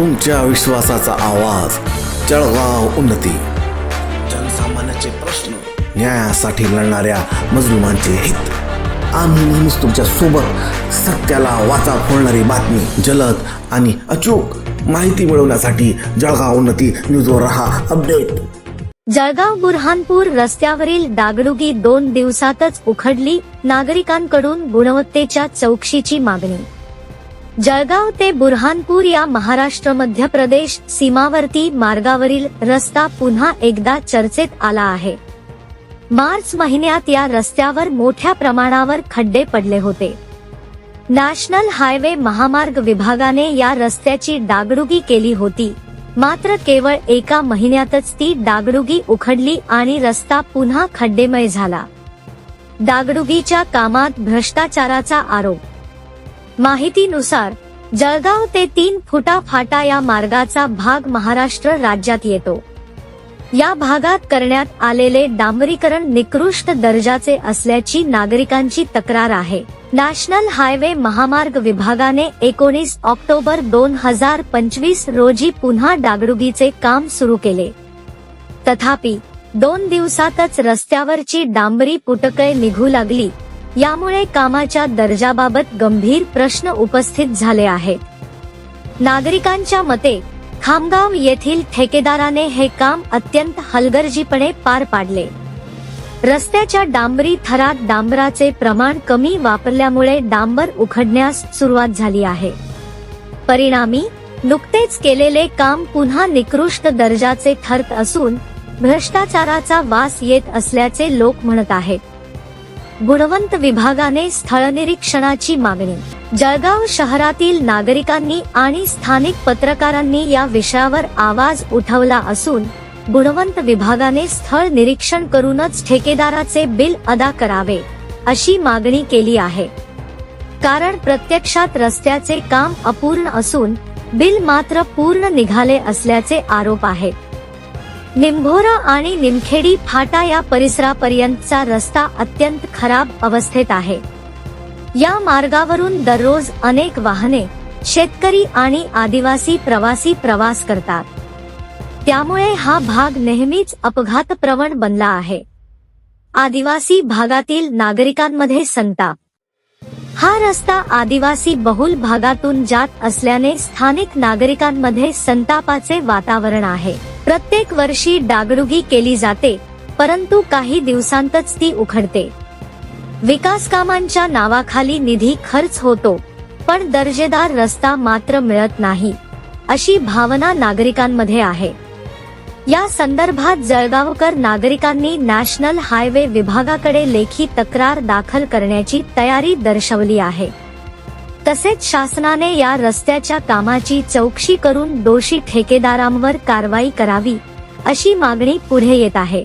तुमच्या विश्वासाचा आवाज जळगाव उन्नती. जनसामान्याचे प्रश्न न्यायासाठी लढणाऱ्या मजलुमांचे हित. आम्ही नेहमीच तुमच्यासोबत सत्याला वाचा फोडणारी बातमी जलद आणि अचूक माहिती मिळवण्यासाठी जळगाव उन्नती न्यूजवर रहा अपडेट. जळगाव बुरहानपूर रस्त्यावरील डागडुगी दोन दिवसातच उखडली नागरिकांकडून गुणवत्तेच्या चौकशीची मागणी. जळगाव ते बुरहानपूर या महाराष्ट्र मध्य प्रदेश सीमावर्ती मार्गावरील रस्ता पुन्हा एकदा चर्चेत आला आहे. मार्च महिन्यात या रस्त्यावर मोठ्या प्रमाणावर खड्डे पडले होते. नॅशनल हायवे महामार्ग विभागाने या रस्त्याची डागडुगी केली होती. मात्र केवळ एका महिन्यातच ती डागडुगी उखडली आणि रस्ता पुन्हा खड्डेमय झाला. डागडुगीच्या कामात भ्रष्टाचाराचा आरोप माहितीनुसार जळगाव ते तीन फुटा फाटा या मार्गाचा भाग महाराष्ट्र राज्यात येतो. या भागात करण्यात आलेले डांबरीकरण निकृष्ट दर्जाचे असल्याची नागरिकांची तक्रार आहे. नॅशनल हायवे महामार्ग विभागाने एकोणीस ऑक्टोबर दोन हजार पंचवीस रोजी पुन्हा डागडुगीचे काम सुरू केले. तथापि दोन दिवसातच रस्त्यावरची डांबरी पुटकळे निघू लागली यामुळे कामाच्या दर्जाबाबत गंभीर प्रश्न उपस्थित झाले आहेत. नागरिकांच्या मते खामगाव येथील ठेकेदाराने हे काम अत्यंत हलगर्जीपणे पार पाडले. रस्त्याच्या डांबरी थरात डांबराचे प्रमाण कमी वापरल्यामुळे डांबर उखडण्यास सुरुवात झाली आहे. परिणामी नुकतेच केलेले काम पुन्हा निकृष्ट दर्जाचे ठरत असून भ्रष्टाचाराचा वास येत असल्याचे लोक म्हणत आहेत. गुणवंत विभागाने स्थळ निरीक्षणाची मागणी. जळगाव शहरातील नागरिकांनी आणि स्थानिक पत्रकारांनी या विषयावर आवाज उठवला असून गुणवंत विभागाने स्थळ निरीक्षण करूनच ठेकेदाराचे बिल अदा करावे अशी मागणी केली आहे. कारण प्रत्यक्षात रस्त्याचे काम अपूर्ण असून बिल मात्र पूर्ण निघाले असल्याचे आरोप आहेत निंभोरा आणि निमखेडी फाटा या परिसरापर्यंतचा रस्ता अत्यंत खराब अवस्थेत आहे. या मार्गावरून दररोज अनेक वाहने शेतकरी आणि आदिवासी प्रवासी प्रवास करतात. त्यामुळे हा भाग नेहमीच अपघात प्रवण बनला आहे. आदिवासी भागातील नागरिकांमध्ये संताप हा रस्ता आदिवासी बहुल भागातून जात असल्याने स्थानिक नागरिकांमध्ये संतापाचे वातावरण आहे. प्रत्येक वर्षी डागडुगी केली जाते परंतु काही दिवसांतच ती उखडते. विकास कामांच्या नावाखाली निधी खर्च होतो पण दर्जेदार रस्ता मात्र मिळत नाही अशी भावना नागरिकांमध्ये आहे. या संदर्भात जळगावकर नागरिकांनी नॅशनल हायवे विभागाकडे लेखी तक्रार दाखल करण्याची तयारी दर्शवली आहे. तसेच शासनाने या रस्त्याच्या कामाची चौकशी करून दोषी ठेकेदारांवर कारवाई करावी अशी मागणी पुढे येत आहे.